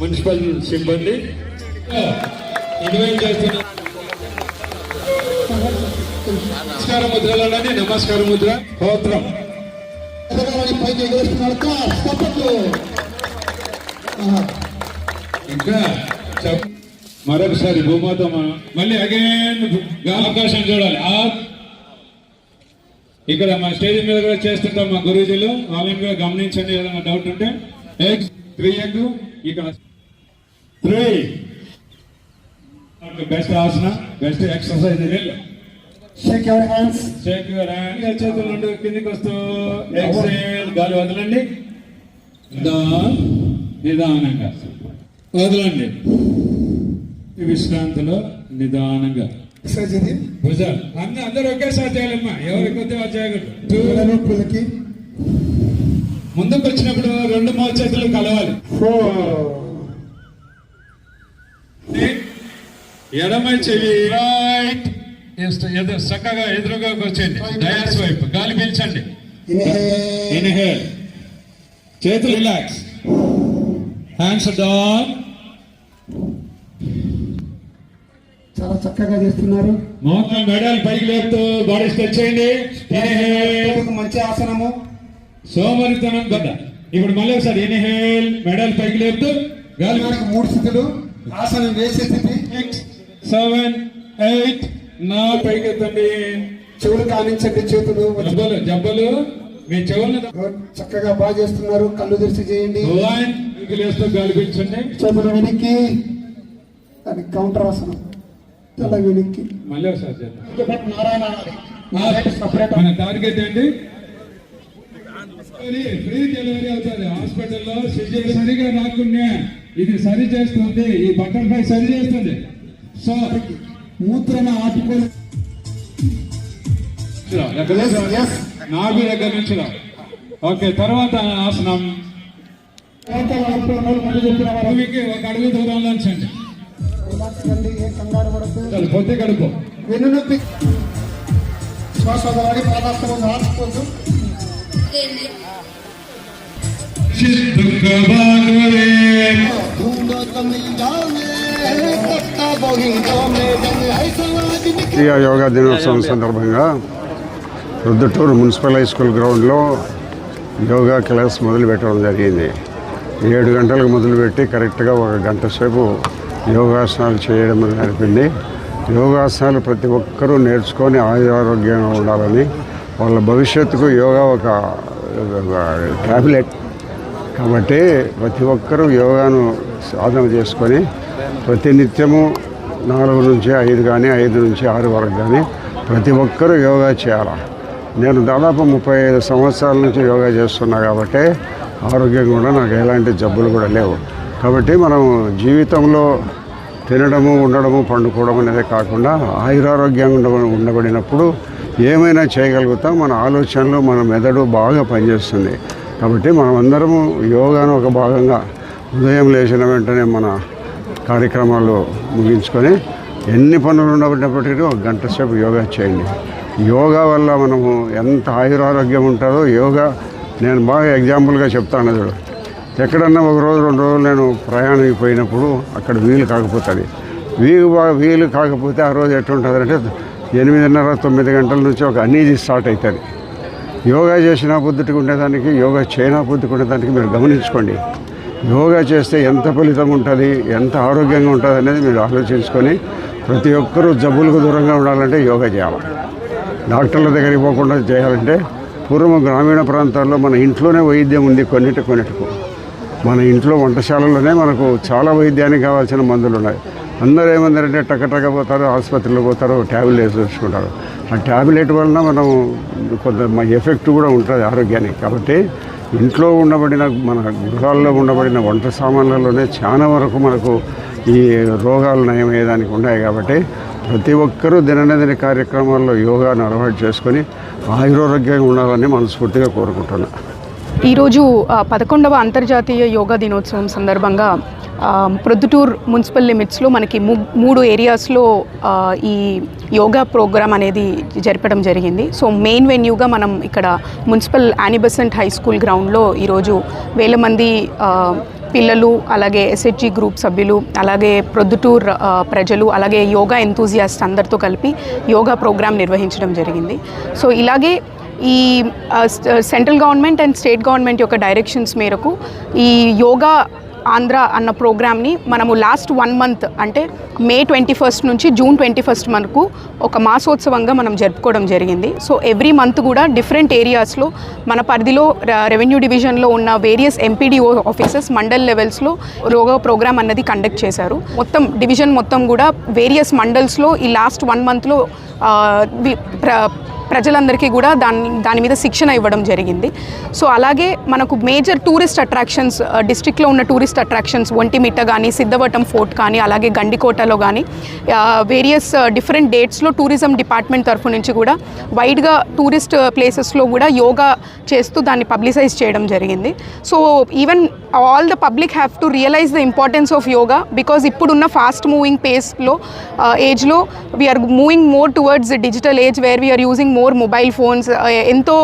Municipal సిబ్బంది. Invite చేస్తున్న? నమస్కార ముద్రలోనే నమస్కార ముద్ర. ఆహా. ఇంకా మరొకసారి భూమాత మళ్ళీ అగైన్ అవకాశం చూడాలి. ఆ ఇక్కడ మా స్టేజ్ మీద కూడా చేస్తుంటాం మా గురూజీలు. వాళ్ళని కూడా గమనించండి ఏదైనా డౌట్ ఉంటే. త్రీ ఎగ్ ఇక్కడ three best asana best exercise shake your hands shake your hand చేతులు కిందికి వస్తూ. ఎక్సేల్ గాలి వదలండి. నిదానం, నిదానంగా. వదలండి. ఈ విశ్రాంతిలో నిదానంగా. భుజాలు అన్ని అందరూ ఒకేసారి చేయాలమ్మా. ఎవరికి కొద్ది వాళ్ళు చేయకూడదు. పిల్లల నొప్పులకి ముందుకు వచ్చినప్పుడు రెండు మోచేతులు చేతులు కలవాలి ఫోర్ ఎడమ చెవి. రైట్ చక్కగా ఎదురుగా వచ్చేయండి డయాస్ వైపు. గాలి పీల్చండి. ఇన్హేల్ చేతులు రిలాక్స్ హ్యాండ్స్ డౌన్ చాలా చక్కగా చేస్తున్నారు. మోకాలు మెడల్ పైకి లేపుతూ బాడీ స్ట్రెచ్ చేయండి. మంచి ఆసనము. సోమరితనం గడ్డ. ఇప్పుడు మళ్ళీ ఒకసారి ఇన్హేల్ మెడల్ పైకి లేపుతూ గాలి మూడు స్థితులు. ఆసనం వేసే స్థితి. Seven eight. నా పైకి ఎత్తండి చెవులు కానించండి చేతులు. జబ్బలు జబ్బలు. మీ చెవులను గుడ్. చక్కగా బాగా చేస్తున్నారు కళ్ళు తెరిచి చేయండి. లైన్ పైకి లేస్తూ గాలి పీల్చండి. చేతులు వెనక్కి. అది కౌంటర్ ఆసనం తల వెనక్కి. మళ్ళీ ఒకసారి మన టార్గెట్ ఏంటి? ఫ్రీ డెలివరీ అవుతుంది. హాస్పిటల్లో సరిగా రాకుండా ఇది సరి చేస్తుంది. ఈ బటర్ఫ్లై సరి చేస్తుంది. సో మూత్రన ఆటుకొని yes. నాభి దగ్గర నుంచి ఓకే తర్వాత ఆసనం. ఒక అడుగు దూరంలో ఉంచండి. పొత్తి కడుపు వెన్ను నొప్పి శ్వాస వదలాలి జాతీయ యోగా దినోత్సవం సందర్భంగా రుద్దుటూరు మున్సిపల్ హై స్కూల్ గ్రౌండ్లో యోగా క్లాస్ మొదలు పెట్టడం జరిగింది. ఏడు గంటలకు మొదలుపెట్టి కరెక్ట్గా ఒక గంట సేపు యోగాసనాలు చేయడం జరిపింది యోగాసనాలు ప్రతి ఒక్కరూ నేర్చుకొని ఆరోగ్యంగా ఉండాలని వాళ్ళ భవిష్యత్తుకు యోగా ఒక ట్యాబ్లెట్ కాబట్టి ప్రతి ఒక్కరూ యోగాను సాధన చేసుకొని ప్రతినిత్యము నాలుగు నుంచి ఐదు కానీ ఐదు నుంచి ఆరు వరకు కానీ ప్రతి ఒక్కరూ యోగా చేయాలి? నేను దాదాపు ముప్పై ఐదు సంవత్సరాల నుంచి యోగా చేస్తున్నా కాబట్టి ఆరోగ్యం కూడా నాకు ఎలాంటి జబ్బులు కూడా లేవు. కాబట్టి మనం జీవితంలో తినడము ఉండడము పండుకోవడం అనేది కాకుండా ఆయురారోగ్యంగా ఉండ ఉండబడినప్పుడు ఏమైనా చేయగలుగుతాం? మన ఆలోచనలు మన మెదడు బాగా పనిచేస్తుంది. కాబట్టి మనం అందరము యోగాను ఒక భాగంగా ఉదయం లేచిన వెంటనే మన కార్యక్రమాలు ముగించుకొని ఎన్ని పనులు ఉండబడినప్పటికీ ఒక గంట సేపు యోగా చేయండి. యోగా వల్ల మనము ఎంత ఆయురారోగ్యం ఉంటుందో యోగా నేను బాగా ఎగ్జాంపుల్గా చెప్తాను చూడు. ఎక్కడన్నా ఒక రోజు రెండు రోజులు నేను ప్రయాణం పోయినప్పుడు అక్కడ వీలు కాకపోతుంది. వీలు బాగా వీలు కాకపోతే ఆ రోజు ఎట్లుంటుంది అంటే ఎనిమిదిన్నర తొమ్మిది గంటల నుంచి ఒక అనీజీ స్టార్ట్ అవుతుంది యోగా చేసిన బుద్ధికి ఉండేదానికి యోగా చేయనా బుద్ధికి ఉండేదానికి మీరు గమనించుకోండి. యోగా చేస్తే ఎంత ఫలితం ఉంటుంది ఎంత ఆరోగ్యంగా ఉంటుంది అనేది మీరు ఆలోచించుకొని ప్రతి ఒక్కరూ జబ్బులకు దూరంగా ఉండాలంటే యోగా చేయాలి. డాక్టర్ల దగ్గరికి పోకుండా చేయాలంటే పూర్వం గ్రామీణ ప్రాంతాల్లో మన ఇంట్లోనే వైద్యం ఉంది కొన్నిటి కొన్నిటికు. మన ఇంట్లో వంటశాలలోనే మనకు చాలా వైద్యానికి కావాల్సిన మందులు ఉన్నాయి. అందరూ ఏమందరంటే టకటక పోతారు ఆసుపత్రిలో పోతారు ట్యాబ్లెట్ వేసి ఆ ట్యాబ్లెట్ వలన మనం కొంత మా ఎఫెక్ట్ కూడా ఉంటుంది ఆరోగ్యానికి. కాబట్టి ఇంట్లో ఉండబడిన మన గృహాల్లో ఉండబడిన వంట సామాన్లలోనే చాలా వరకు మనకు ఈ రోగాలు నయమయ్యేదానికి ఉన్నాయి. కాబట్టి ప్రతి ఒక్కరూ దినదిన కార్యక్రమాల్లో యోగాను అలవాటు చేసుకొని ఆయురోగ్యంగా ఉండాలని మనస్ఫూర్తిగా కోరుకుంటున్నాను ఈరోజు ఆ, పదకొండవ అంతర్జాతీయ యోగా దినోత్సవం సందర్భంగా ప్రొద్దుటూర్ మున్సిపల్ లిమిట్స్లో మనకి మూడు ఏరియాస్లో ఈ యోగా ప్రోగ్రామ్ అనేది జరపడం జరిగింది. సో మెయిన్ వెన్యూగా మనం ఇక్కడ మున్సిపల్ యానిబసెంట్ హై స్కూల్ గ్రౌండ్లో ఈరోజు వేల మంది పిల్లలు అలాగే ఎస్హెచ్జి గ్రూప్ సభ్యులు అలాగే ప్రొద్దుటూర్ ప్రజలు అలాగే యోగా ఎంతూజియాస్ట్ అందరితో కలిపి యోగా ప్రోగ్రాం నిర్వహించడం జరిగింది. సో ఇలాగే ఈ central government and state government యొక్క డైరెక్షన్స్ మేరకు ఈ యోగా ఆంధ్ర అన్న ప్రోగ్రామ్ని మనము లాస్ట్ వన్ మంత్ అంటే మే ట్వంటీ ఫస్ట్ నుంచి జూన్ ట్వంటీ ఫస్ట్ మనకు ఒక మాసోత్సవంగా మనం జరుపుకోవడం జరిగింది. సో ఎవ్రీ మంత్ కూడా డిఫరెంట్ ఏరియాస్లో మన పరిధిలో రెవెన్యూ డివిజన్లో ఉన్న వేరియస్ ఎంపీడీఓ ఆఫీసెస్ మండల్ లెవెల్స్లో రోగ ప్రోగ్రామ్ అన్నది కండక్ట్ చేశారు. మొత్తం డివిజన్ మొత్తం కూడా వేరియస్ మండల్స్లో ఈ లాస్ట్ వన్ మంత్లో ప్రజలందరికీ కూడా దాని దాని మీద శిక్షణ ఇవ్వడం జరిగింది. సో అలాగే మనకు మేజర్ టూరిస్ట్ అట్రాక్షన్స్ డిస్ట్రిక్ట్లో ఉన్న టూరిస్ట్ అట్రాక్షన్స్ ఒంటిమిట్ట కానీ సిద్ధవటం ఫోర్ట్ కానీ అలాగే గండికోటలో కానీ వేరియస్ డిఫరెంట్ డేట్స్లో టూరిజం డిపార్ట్మెంట్ తరఫు నుంచి కూడా వైడ్గా టూరిస్ట్ ప్లేసెస్లో కూడా యోగా చేస్తూ దాన్ని పబ్లిసైజ్ చేయడం జరిగింది. So even all the public have to realize the importance of yoga because ఇప్పుడున్న ఫాస్ట్ మూవింగ్ పేస్లో ఏజ్లో we are moving more towards digital age where we are using more mobile phones ఎంతో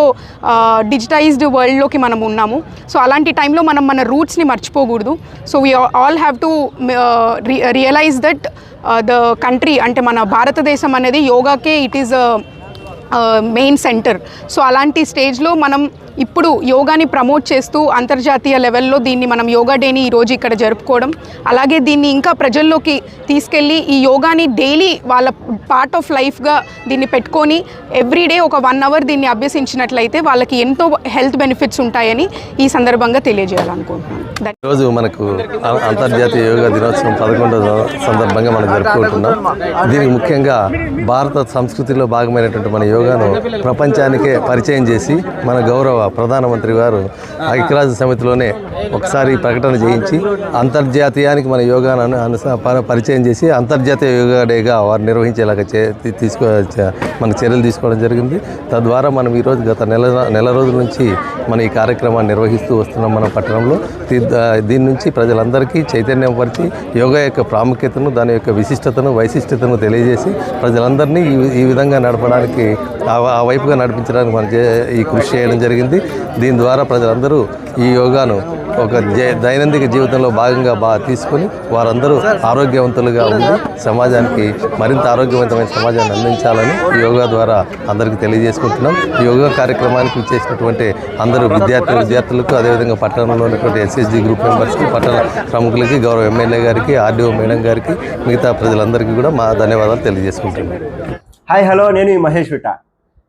uh, డిజిటైజ్డ్ వరల్డ్లోకి మనం ఉన్నాము. So అలాంటి టైంలో మనం మన రూట్స్ని మర్చిపోకూడదు. So we all have to realise that the country అంటే మన భారతదేశం అనేది యోగాకే it is main centre so అలాంటి స్టేజ్లో మనం ఇప్పుడు యోగాని ప్రమోట్ చేస్తూ అంతర్జాతీయ లెవెల్లో దీన్ని మనం యోగా డేని ఈరోజు ఇక్కడ జరుపుకోవడం అలాగే దీన్ని ఇంకా ప్రజల్లోకి తీసుకెళ్ళి ఈ యోగాని డైలీ వాళ్ళ పార్ట్ ఆఫ్ లైఫ్గా దీన్ని పెట్టుకొని ఎవ్రీడే ఒక వన్ అవర్ దీన్ని అభ్యసించినట్లయితే వాళ్ళకి ఎంతో హెల్త్ బెనిఫిట్స్ ఉంటాయని ఈ సందర్భంగా తెలియజేయాలనుకుంటున్నాను. ఈరోజు మనకు అంతర్జాతీయ యోగా దినోత్సవం పదకొండవ సందర్భంగా మనం జరుపుకుంటున్నాం. దీనికి ముఖ్యంగా భారత సంస్కృతిలో భాగమైనటువంటి మన యోగాను ప్రపంచానికే పరిచయం చేసి మన గౌరవ ప్రధానమంత్రి గారు ఐక్యరాజ్య సమితిలోనే ఒకసారి ప్రకటన చేయించి అంతర్జాతీయానికి మన యోగాను అను- పరిచయం చేసి అంతర్జాతీయ యోగా డేగా వారు నిర్వహించేలాగా చే తీసుకో మన చర్యలు తీసుకోవడం జరిగింది. తద్వారా మనం ఈరోజు గత నెల నెల రోజుల నుంచి మన ఈ కార్యక్రమాన్ని నిర్వహిస్తూ వస్తున్నాం మన పట్టణంలో. దీని నుంచి ప్రజలందరికీ చైతన్యం పరిచి యోగా యొక్క ప్రాముఖ్యతను దాని యొక్క విశిష్టతను వైశిష్టతను తెలియజేసి ప్రజలందరినీ ఈ ఈ విధంగా నడపడానికి ఆ ఆ వైపుగా నడిపించడానికి మనం చే- ఈ కృషి చేయడం జరిగింది. దీని ద్వారా ప్రజలందరూ ఈ యోగాను ఒక దైనందిక జీవితంలో భాగంగా బాగా తీసుకొని వారందరూ ఆరోగ్యవంతులుగా ఉండి సమాజానికి మరింత ఆరోగ్యవంతమైన సమాజాన్ని అందించాలని ఈ యోగా ద్వారా అందరికీ తెలియజేసుకుంటున్నాం. ఈ యోగా కార్యక్రమానికి చేసినటువంటి అందరూ విద్యార్థి విద్యార్థులకు అదేవిధంగా పట్టణంలో ఉన్నటువంటి ఎస్ఎస్జి గ్రూప్ మెంబర్స్కి పట్టణ ప్రముఖులకి గౌరవ ఎమ్మెల్యే గారికి ఆర్డీఓ మేడం గారికి మిగతా ప్రజలందరికీ కూడా మా ధన్యవాదాలు తెలియజేసుకుంటున్నాం. హాయ్ హలో నేను మహేష్ విట